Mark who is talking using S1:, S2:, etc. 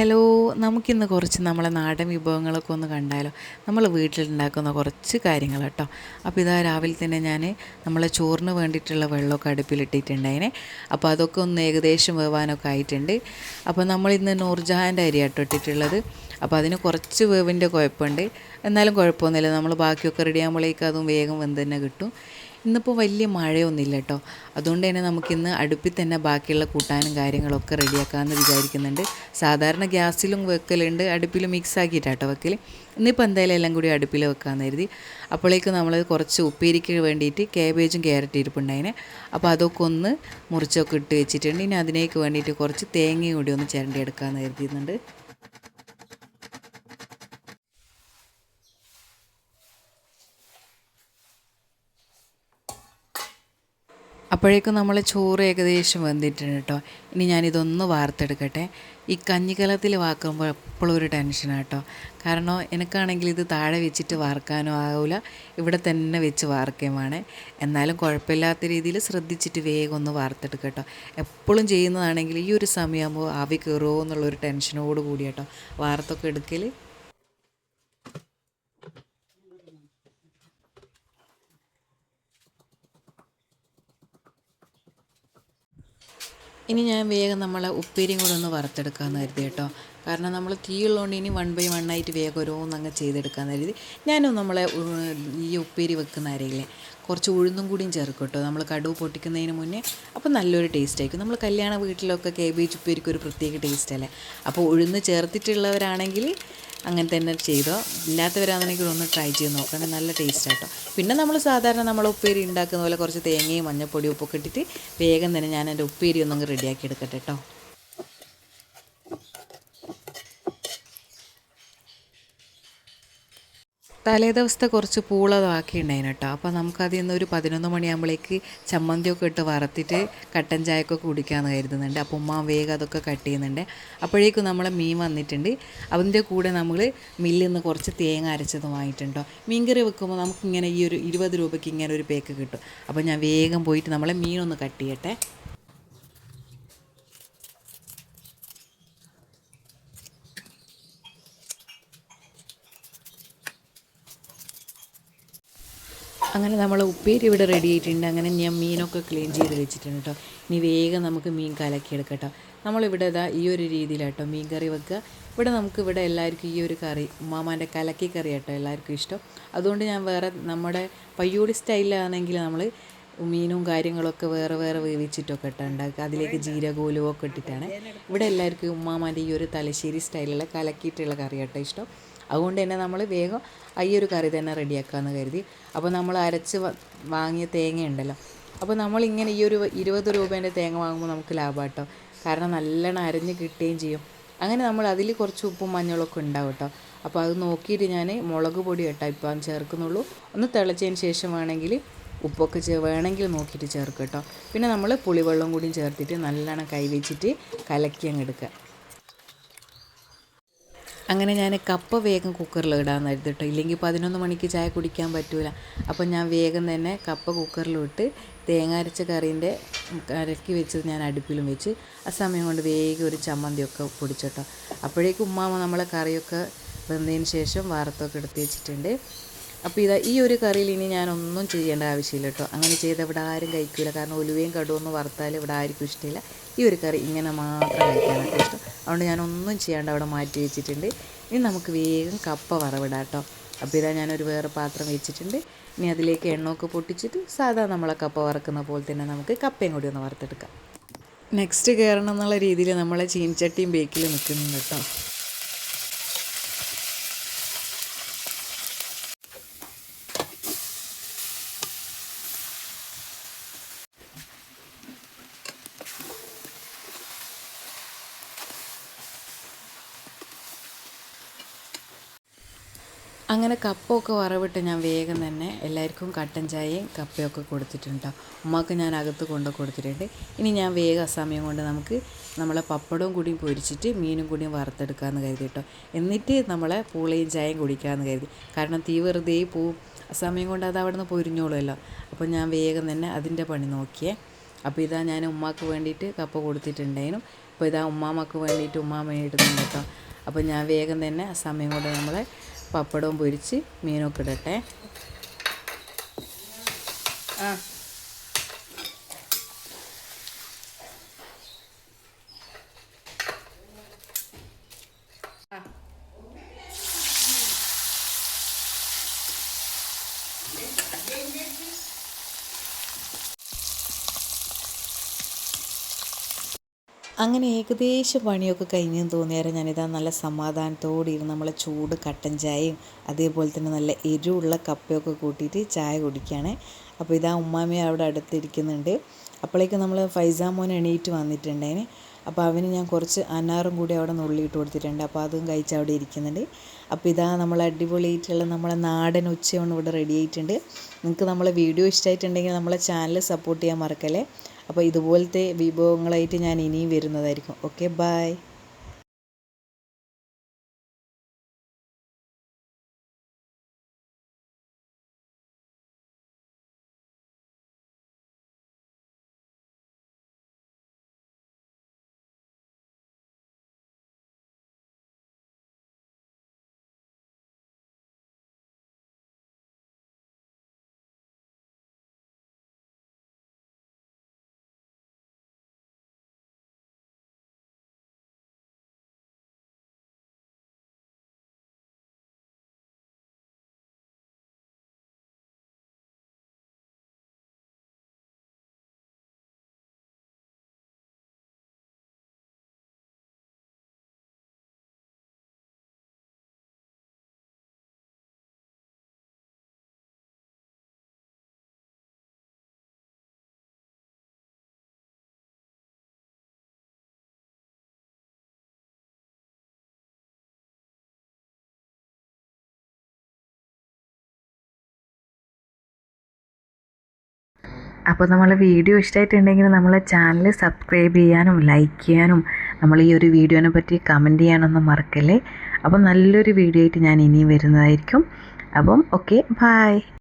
S1: Hello നമുക്കിന്ന് കുറച്ച് നമ്മളെ നാടൻ വിഭവങ്ങളൊക്കെ ഒന്ന് കണ്ടാലോ. നമ്മൾ വീട്ടിലുണ്ടാക്കുന്ന കുറച്ച് കാര്യങ്ങൾ കേട്ടോ. അപ്പോൾ ഇതാ രാവിലെ തന്നെ ഞാൻ നമ്മളെ ചോറിന് വേണ്ടിയിട്ടുള്ള വെള്ളമൊക്കെ അടുപ്പിലിട്ടിട്ടുണ്ടായിനെ. അപ്പോൾ അതൊക്കെ ഒന്ന് ഏകദേശം വേവാനൊക്കെ ആയിട്ടുണ്ട്. അപ്പോൾ നമ്മളിന്ന് നൂർജഹാന്റെ അരി കേട്ടോ ഇട്ടിട്ടുള്ളത്. അപ്പോൾ അതിന് കുറച്ച് വേവിന്റെ കുഴപ്പമുണ്ട്. എന്നാലും കുഴപ്പമൊന്നുമില്ല. നമ്മൾ ബാക്കിയൊക്കെ റെഡി ആകുമ്പോഴേക്കും അതും വേഗം വെന്ത് തന്നെ കിട്ടും. ഇന്നിപ്പോൾ വലിയ മഴയൊന്നുമില്ല കേട്ടോ. അതുകൊണ്ട് തന്നെ നമുക്കിന്ന് അടുപ്പിൽ തന്നെ ബാക്കിയുള്ള കൂട്ടാനും കാര്യങ്ങളൊക്കെ റെഡിയാക്കാമെന്ന് വിചാരിക്കുന്നുണ്ട്. സാധാരണ ഗ്യാസിലും വെക്കലുണ്ട് അടുപ്പിലും മിക്സ് ആക്കിയിട്ടാട്ടോ വെക്കൽ ഇന്നിപ്പോൾ എന്തായാലും എല്ലാം കൂടി അടുപ്പിൽ വെക്കാമെന്ന് കരുതി. അപ്പോഴേക്കും നമ്മൾ കുറച്ച് ഉപ്പേരിക്ക് വേണ്ടിയിട്ട് കാബേജും ക്യാരറ്റ് ഇരിപ്പുണ്ടായിനെ. അപ്പോൾ അതൊക്കെ ഒന്ന് മുറിച്ചൊക്കെ ഇട്ട് വെച്ചിട്ടുണ്ട്. ഇനി അതിനേക്ക് വേണ്ടിയിട്ട് കുറച്ച് തേങ്ങയും കൂടി ഒന്ന് ചിരണ്ടി എടുക്കാമെന്ന് കരുതിയിട്ടുണ്ട്. അപ്പോഴേക്കും നമ്മൾ ചോറ് ഏകദേശം വന്നിട്ടുണ്ട് കേട്ടോ. ഇനി ഞാനിതൊന്ന് വാർത്തെടുക്കട്ടെ. ഈ കഞ്ഞിക്കലത്തിൽ വാക്കുമ്പോൾ എപ്പോഴും ഒരു ടെൻഷനാണ് കേട്ടോ. കാരണം എനിക്കാണെങ്കിൽ ഇത് താഴെ വെച്ചിട്ട് വാർക്കാനോ ആവില്ല ഇവിടെ തന്നെ വെച്ച് വാർക്കുകയും വേണേ എന്നാലും കുഴപ്പമില്ലാത്ത രീതിയിൽ ശ്രദ്ധിച്ചിട്ട് വേഗം ഒന്ന് വാർത്തെടുക്കുക കേട്ടോ. എപ്പോഴും ചെയ്യുന്നതാണെങ്കിൽ ഈ ഒരു സമയമാകുമ്പോൾ ആവി കയറുമോ എന്നുള്ളൊരു ടെൻഷനോട് കൂടി കേട്ടോ. വാർത്തൊക്കെ എടുക്കൽ ഇനി ഞാൻ വേഗം നമ്മളെ ഉപ്പേരിയും കൂടെ ഒന്ന് വറുത്തെടുക്കാമെന്ന് കരുതി കേട്ടോ. കാരണം നമ്മൾ തീയുള്ളതുകൊണ്ട് ഇനി വൺ ബൈ വൺ ആയിട്ട് വേഗം ഓരോന്ന് അങ്ങ് ചെയ്തെടുക്കാമെന്ന് കരുതി. ഞാനും നമ്മളെ ഈ ഉപ്പേരി വെക്കുന്ന അരയില്ലേ കുറച്ച് ഉഴുന്നും കൂടിയും ചേർക്കും കേട്ടോ. നമ്മൾ കടുവ് പൊട്ടിക്കുന്നതിന് മുന്നേ അപ്പോൾ നല്ലൊരു ടേസ്റ്റ് ആയിരിക്കും. നമ്മൾ കല്യാണ വീട്ടിലൊക്കെ കേബേജ് ഉപ്പേരിക്ക് ഒരു പ്രത്യേക ടേസ്റ്റ് അല്ലേ? അപ്പോൾ ഉഴുന്ന് ചേർത്തിട്ടുള്ളവരാണെങ്കിൽ അങ്ങനെ തന്നെ ചെയ്തോ ഇല്ലാത്തവരാണെങ്കിൽ ഒന്ന് ട്രൈ ചെയ്ത് നോക്കണം നല്ല ടേസ്റ്റ് ആട്ടോ പിന്നെ നമ്മൾ സാധാരണ നമ്മൾ ഉപ്പേരി ഉണ്ടാക്കുന്ന പോലെ കുറച്ച് തേങ്ങയും മഞ്ഞപ്പൊടിയും ഉപ്പൊക്കെ ഇട്ടിട്ട് വേഗം തന്നെ ഞാൻ എന്റെ ഉപ്പേരി ഒന്നങ്ങ് റെഡിയാക്കി എടുക്കട്ടെ കേട്ടോ. തലേ ദിവസത്തെ കുറച്ച് പൂള ഉണ്ടായിന് കേട്ടോ അപ്പോൾ നമുക്കതിൽ നിന്ന് ഒരു പതിനൊന്ന് മണിയാകുമ്പോഴേക്ക് ചമ്മന്തിയൊക്കെ ഇട്ട് വറുത്തിട്ട് കട്ടൻ ചായയൊക്കെ കുടിക്കാമെന്ന് കരുതുന്നുണ്ട്. അപ്പോൾ ഉമ്മ വേഗം അതൊക്കെ കട്ട് ചെയ്യുന്നുണ്ട്. അപ്പോഴേക്കും നമ്മളെ മീൻ വന്നിട്ടുണ്ട്. അതിന്റെ കൂടെ നമ്മൾ മില്ലിൽ നിന്ന് കുറച്ച് തേങ്ങ അരച്ചത് വാങ്ങിയിട്ടുണ്ടോ. മീൻകറി വെക്കുമ്പോൾ നമുക്കിങ്ങനെ ഈ ഒരു ഇരുപത് രൂപയ്ക്ക് ഇങ്ങനെ ഒരു പേക്ക് കിട്ടും. അപ്പോൾ ഞാൻ വേഗം പോയിട്ട് നമ്മളെ മീനൊന്ന് കട്ട് ചെയ്യട്ടെ. അങ്ങനെ നമ്മൾ ഉപ്പേരി ഇവിടെ റെഡി ആയിട്ടുണ്ട്. അങ്ങനെ ഞാൻ മീനൊക്കെ ക്ലീൻ ചെയ്ത് വെച്ചിട്ടുണ്ട് കേട്ടോ ഇനി വേഗം നമുക്ക് മീൻ കലക്കിയെടുക്കാം കേട്ടോ നമ്മളിവിടെ ഇതാ ഈ ഒരു രീതിയിലാട്ടോ മീൻ കറി വെക്കുക. ഇവിടെ നമുക്ക് ഇവിടെ എല്ലാവർക്കും ഈ ഒരു കറി ഉമ്മാമാന്റെ കലക്കി കറി കേട്ടോ എല്ലാവർക്കും ഇഷ്ടം. അതുകൊണ്ട് ഞാൻ വേറെ നമ്മുടെ പയ്യോടി സ്റ്റൈലിലാണെങ്കിൽ നമ്മൾ മീനും കാര്യങ്ങളൊക്കെ വേറെ വേറെ വേവിച്ചിട്ടൊക്കെ ഇട്ടാൽ ഉണ്ടാക്കുക. അതിലേക്ക് ജീരകോലും ഒക്കെ ഇട്ടിട്ടാണ്. ഇവിടെ എല്ലാവർക്കും ഉമ്മാമാന്റെ ഈ ഒരു തലശ്ശേരി സ്റ്റൈലിലുള്ള കലക്കിയിട്ടുള്ള കറി കേട്ടോ ഇഷ്ടം. അതുകൊണ്ട് തന്നെ നമ്മൾ വേഗം ഈ ഒരു കറി തന്നെ റെഡിയാക്കാമെന്ന് കരുതി. അപ്പോൾ നമ്മൾ അരച്ച് വാങ്ങിയ തേങ്ങ ഉണ്ടല്ലോ. അപ്പോൾ നമ്മളിങ്ങനെ ഈ ഒരു ഇരുപത് രൂപേന്റെ തേങ്ങ വാങ്ങുമ്പോൾ നമുക്ക് ലാഭം കേട്ടോ കാരണം നല്ലോണം അരഞ്ഞ് കിട്ടുകയും ചെയ്യും. അങ്ങനെ നമ്മൾ അതിൽ കുറച്ച് ഉപ്പും മഞ്ഞളൊക്കെ ഉണ്ടാവും കേട്ടോ അപ്പോൾ അത് നോക്കിയിട്ട് ഞാൻ മുളക് പൊടി കേട്ടോ ഇപ്പം ചേർക്കുന്നുള്ളൂ. ഒന്ന് തിളച്ചതിന് ശേഷം വേണമെങ്കിൽ ഉപ്പൊക്കെ വേണമെങ്കിൽ നോക്കിയിട്ട് ചേർക്കുക കേട്ടോ പിന്നെ നമ്മൾ പുളിവെള്ളം കൂടിയും ചേർത്തിട്ട് നല്ലോണം കൈവച്ചിട്ട് കലക്കി അങ്ങ് എടുക്കുക. അങ്ങനെ ഞാൻ കപ്പ വേഗം കുക്കറിൽ ഇടാമെന്ന് കേട്ടോ ഇല്ലെങ്കിൽ പതിനൊന്ന് മണിക്ക് ചായ കുടിക്കാൻ പറ്റൂല. അപ്പം ഞാൻ വേഗം തന്നെ കപ്പ കുക്കറിലിട്ട് തേങ്ങ അരച്ച കറീന്റെ കലക്കി വെച്ചത് ഞാൻ അടുപ്പിലും വെച്ച് ആ സമയം കൊണ്ട് വേഗം ഒരു ചമ്മന്തിയൊക്കെ പൊടിച്ചോട്ടോ. അപ്പോഴേക്കും ഉമ്മാമ നമ്മളെ കറിയൊക്കെ വെന്തതിന് ശേഷം വാർത്തൊക്കെ എടുത്ത് വെച്ചിട്ടുണ്ട്. അപ്പോൾ ഇതാ ഈ ഒരു കറിയിൽ ഇനി ഞാനൊന്നും ചെയ്യേണ്ട ആവശ്യമില്ല കേട്ടോ. അങ്ങനെ ചെയ്താൽ ഇവിടെ ആരും കഴിക്കില്ല കാരണം ഒലുവയും കടുവൊന്നും വറുത്താൽ ഇവിടെ ആർക്കും ഇഷ്ടമില്ല. ഈ ഒരു കറി ഇങ്ങനെ മാത്രം കഴിക്കാനൊക്കെ ഇഷ്ടം. അതുകൊണ്ട് ഞാനൊന്നും ചെയ്യാണ്ട് അവിടെ മാറ്റി വെച്ചിട്ടുണ്ട്. ഇനി നമുക്ക് വേഗം കപ്പ വറവിടാം കേട്ടോ. അപ്പോൾ ഇതാ ഞാനൊരു വേറെ പാത്രം വെച്ചിട്ടുണ്ട്. ഇനി അതിലേക്ക് എണ്ണമൊക്കെ പൊട്ടിച്ചിട്ട് സാധാ നമ്മളെ കപ്പ വറക്കുന്ന പോലെ തന്നെ നമുക്ക് കപ്പയും കൂടി ഒന്ന് വറുത്തെടുക്കാം. നെക്സ്റ്റ് കയറണം എന്നുള്ള രീതിയിൽ നമ്മളെ ചീൻചട്ടിയും ബേക്കിൽ നിൽക്കുന്നുണ്ട് കേട്ടോ. അങ്ങനെ കപ്പമൊക്കെ വറവിട്ട് ഞാൻ വേഗം തന്നെ എല്ലാവർക്കും കട്ടൻ ചായയും കപ്പയൊക്കെ കൊടുത്തിട്ടുണ്ട് ഉമ്മക്ക് ഞാൻ അകത്ത് കൊണ്ട് കൊടുത്തിട്ടുണ്ട്. ഇനി ഞാൻ വേഗം സമയം കൊണ്ട് നമുക്ക് നമ്മളെ പപ്പടവും കൂടിയും പൊരിച്ചിട്ട് മീനും കൂടിയും വറുത്തെടുക്കാമെന്ന് കരുതി കേട്ടോ. എന്നിട്ട് നമ്മളെ പൂളയും ചായയും കുടിക്കാമെന്ന് കരുതി. കാരണം തീ വെറുതെ പോവും സമയം കൊണ്ട് അത് അവിടെ നിന്ന് പൊരിഞ്ഞോളുമല്ലോ. അപ്പോൾ ഞാൻ വേഗം തന്നെ അതിന്റെ പണി നോക്കിയേ. അപ്പോൾ ഇതാ ഞാൻ ഉമ്മാക്ക് വേണ്ടിയിട്ട് കപ്പ കൊടുത്തിട്ടുണ്ടായിരുന്നു. അപ്പോൾ ഇതാ ഉമ്മാമ്മക്ക് വേണ്ടിയിട്ട് ഉമ്മാമ്മ ഇടുന്നുണ്ട് കേട്ടോ. അപ്പോൾ ഞാൻ വേഗം തന്നെ സമയം കൊണ്ട് നമ്മൾ പപ്പടവും പൊരിച്ച് മീനൊക്കെ ഇടട്ടെ. ആ. അങ്ങനെ ഏകദേശം പണിയൊക്കെ കഴിഞ്ഞെന്ന് തോന്നിയാലും ഞാനിതാ നല്ല സമാധാനത്തോടെ ഇരുന്ന് നമ്മളെ ചൂട് കട്ടൻ ചായയും അതേപോലെ തന്നെ നല്ല എരിവുള്ള കപ്പയൊക്കെ കൂട്ടിയിട്ട് ചായ കുടിക്കുകയാണ്. അപ്പോൾ ഇതാ ഉമ്മാമി അവിടെ അടുത്തിരിക്കുന്നുണ്ട്. അപ്പോഴേക്ക് നമ്മൾ ഫൈസാമോൻ എണീറ്റ് വന്നിട്ടുണ്ടായിന്. അപ്പോൾ അവന് ഞാൻ കുറച്ച് അനാറും കൂടി അവിടെ നുള്ളിയിട്ട് കൊടുത്തിട്ടുണ്ട്. അപ്പോൾ അതും കഴിച്ച് അവിടെ ഇരിക്കുന്നുണ്ട്. അപ്പോൾ ഇതാ നമ്മൾ അടിപൊളിയായിട്ടുള്ള നമ്മളെ നാടൻ ഉച്ചയാണ് ഇവിടെ റെഡി ആയിട്ടുണ്ട്. നിങ്ങൾക്ക് നമ്മളെ വീഡിയോ ഇഷ്ടമായിട്ടുണ്ടെങ്കിൽ നമ്മളെ ചാനൽ സപ്പോർട്ട് ചെയ്യാൻ മറക്കല്ലേ? അപ്പോൾ ഇതുപോലത്തെ വിഭവങ്ങളായിട്ട് ഞാൻ ഇനിയും വരുന്നതായിരിക്കും. ഓക്കെ ബൈ അപ്പോൾ നമ്മളെ വീഡിയോ ഇഷ്ടമായിട്ടുണ്ടെങ്കിൽ നമ്മളെ ചാനൽ സബ്സ്ക്രൈബ് ചെയ്യാനും ലൈക്ക് ചെയ്യാനും നമ്മൾ ഈ ഒരു വീഡിയോനെ പറ്റി കമന്റ് ചെയ്യാനൊന്നും മറക്കല്ലേ? അപ്പോൾ നല്ലൊരു വീഡിയോ ആയിട്ട് ഞാൻ ഇനിയും വരുന്നതായിരിക്കും. അപ്പം ഓക്കെ ബായ്